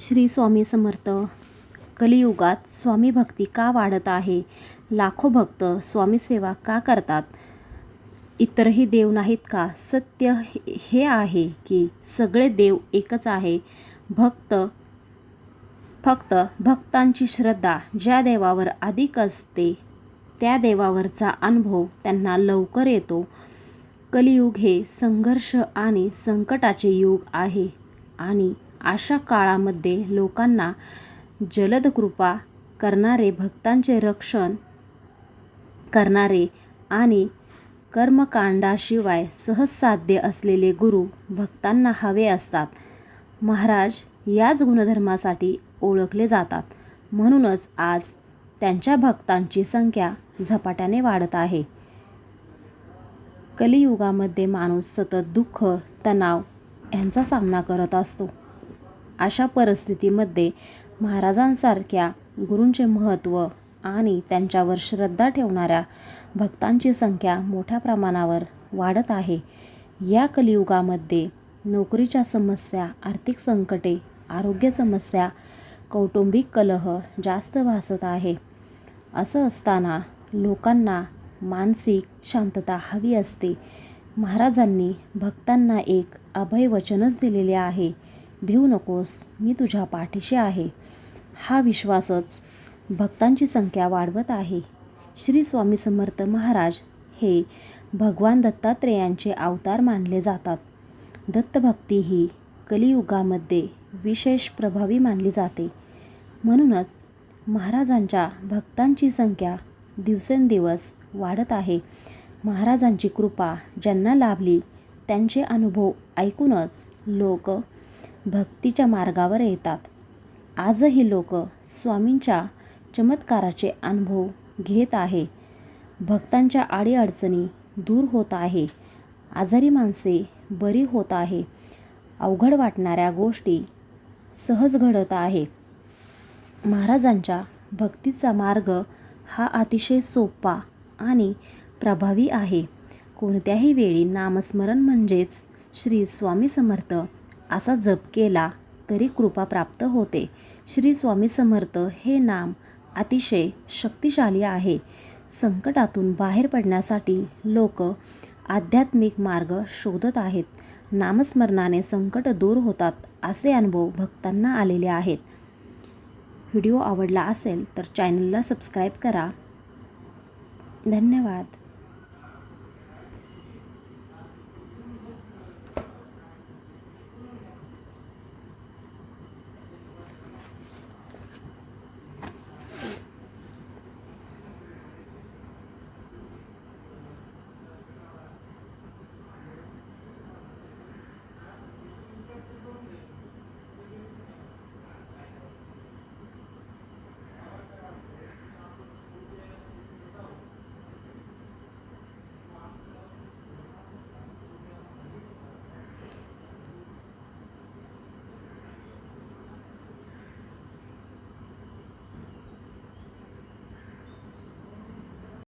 श्री स्वामी समर्थ. कलियुगात स्वामी भक्ती का वाढत आहे? लाखो भक्त स्वामी सेवा का करतात? इतरही देव नाहीत का? सत्य हे- हे आहे की सगळे देव एकच आहे. भक्त फक्त भक्तांची श्रद्धा ज्या देवावर अधिक असते त्या देवावरचा अनुभव त्यांना लवकर येतो. कलियुग हे संघर्ष आणि संकटाचे युग आहे आणि अशा काळामध्ये लोकांना जलद कृपा करणारे भक्तांचे रक्षण करणारे आणि कर्मकांडाशिवाय सहजसाध्य असलेले गुरु भक्तांना हवे असतात. महाराज याच गुणधर्मासाठी ओळखले जातात. म्हणूनच आज त्यांच्या भक्तांची संख्या झपाट्याने वाढत आहे. कलियुगामध्ये माणूस सतत दुःख तणाव यांचा सामना करत असतो. अशा परिस्थितीमध्ये महाराजांसारख्या गुरूंचे महत्त्व आणि त्यांच्यावर श्रद्धा ठेवणाऱ्या भक्तांची संख्या मोठ्या प्रमाणावर वाढत आहे. या कलियुगामध्ये नोकरीच्या समस्या आर्थिक संकटे आरोग्य समस्या कौटुंबिक कलह जास्त भासत आहे. असं असताना लोकांना मानसिक शांतता हवी असते. महाराजांनी भक्तांना एक अभय वचनच दिलेले आहे. भिवू नकोस मी तुझ्या पाठीशी आहे. हा विश्वासच भक्तांची संख्या वाढवत आहे. श्री स्वामी समर्थ महाराज हे भगवान दत्तात्रेयांचे अवतार मानले जातात. दत्तभक्ती ही कलियुगामध्ये विशेष प्रभावी मानली जाते. म्हणूनच महाराजांच्या भक्तांची संख्या दिवसेंदिवस वाढत आहे. महाराजांची कृपा ज्यांना लाभली त्यांचे अनुभव ऐकूनच लोक भक्तीच्या मार्गावर येतात. आजही लोक स्वामींच्या चमत्काराचे अनुभव घेत आहे. भक्तांच्या आडीअडचणी दूर होत आहे. आजारी माणसे बरी होत आहे. अवघड वाटणाऱ्या गोष्टी सहज घडत आहे. महाराजांच्या भक्तीचा मार्ग हा अतिशय सोपा आणि प्रभावी आहे. कोणत्याही वेळी नामस्मरण म्हणजेच श्री स्वामी समर्थ असा जप केला तरी कृपा प्राप्त होते. श्री स्वामी समर्थ हे नाम अतिशय शक्तिशाली आहे. संकटातून बाहेर पडण्यासाठी लोक आध्यात्मिक मार्ग शोधत आहेत. नामस्मरणाने संकट दूर होतात असे अनुभव भक्तांना आलेले आहेत. व्हिडिओ आवडला असेल तर चॅनलला सबस्क्राईब करा. धन्यवाद.